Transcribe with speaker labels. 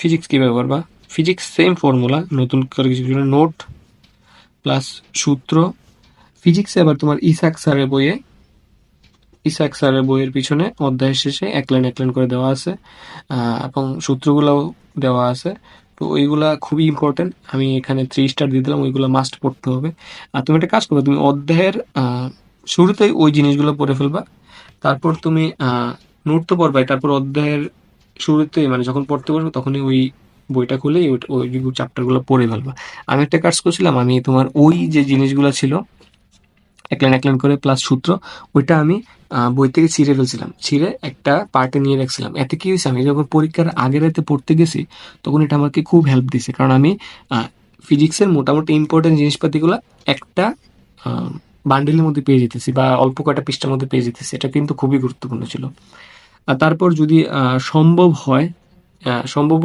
Speaker 1: Physics কী কীভাবে করবা physics same formula নতুন করে কিছু কিছু নোট প্লাস সূত্র। ফিজিক্সে আবার তোমার ইসাক স্যারের বইয়ে, ইসাক স্যারের বইয়ের পিছনে অধ্যায়ের শেষে এক লাইন এক লাইন করে দেওয়া আছে। এবং সূত্রগুলোও দেওয়া আছে। তো ওইগুলা খুবই ইম্পর্টেন্ট আমি এখানে থ্রি স্টার দিয়ে দিলাম, ওইগুলো মাস্ট পড়তে হবে। আর তুমি একটা কাজ করবে, তুমি অধ্যায়ের শুরুতেই ওই জিনিসগুলো পড়ে ফেলবা। তারপর তুমি নোট তো পড়বাই, তারপর অধ্যায়ের শুরুতেই মানে যখন পড়তে বসবে তখনই ওই বইটা খুলে ওই চ্যাপ্টারগুলো পড়ে ফেলবা। আমি একটা কাজ করছিলাম, আমি তোমার ওই যে জিনিসগুলো ছিল এক লাইন এক লাইন করে প্লাস সূত্র, ওইটা আমি বই থেকে ছিঁড়ে ফেলছিলাম। ছিঁড়ে একটা পার্টে নিয়ে রাখছিলাম। এতে কি হয়েছে, আমি যখন পরীক্ষার আগের রাতে পড়তে গেছি, তখন এটা আমাকে খুব হেল্প দিছে কারণ আমি ফিজিক্সের মোটামুটি ইম্পর্টেন্ট জিনিসপাতিগুলো একটা বান্ডেলের মধ্যে পেয়ে যেতেছি বা অল্প কয়টা পৃষ্ঠার মধ্যে পেয়ে যেতেছি। এটা কিন্তু খুবই গুরুত্বপূর্ণ ছিল। তারপর যদি সম্ভব হয় সম্ভব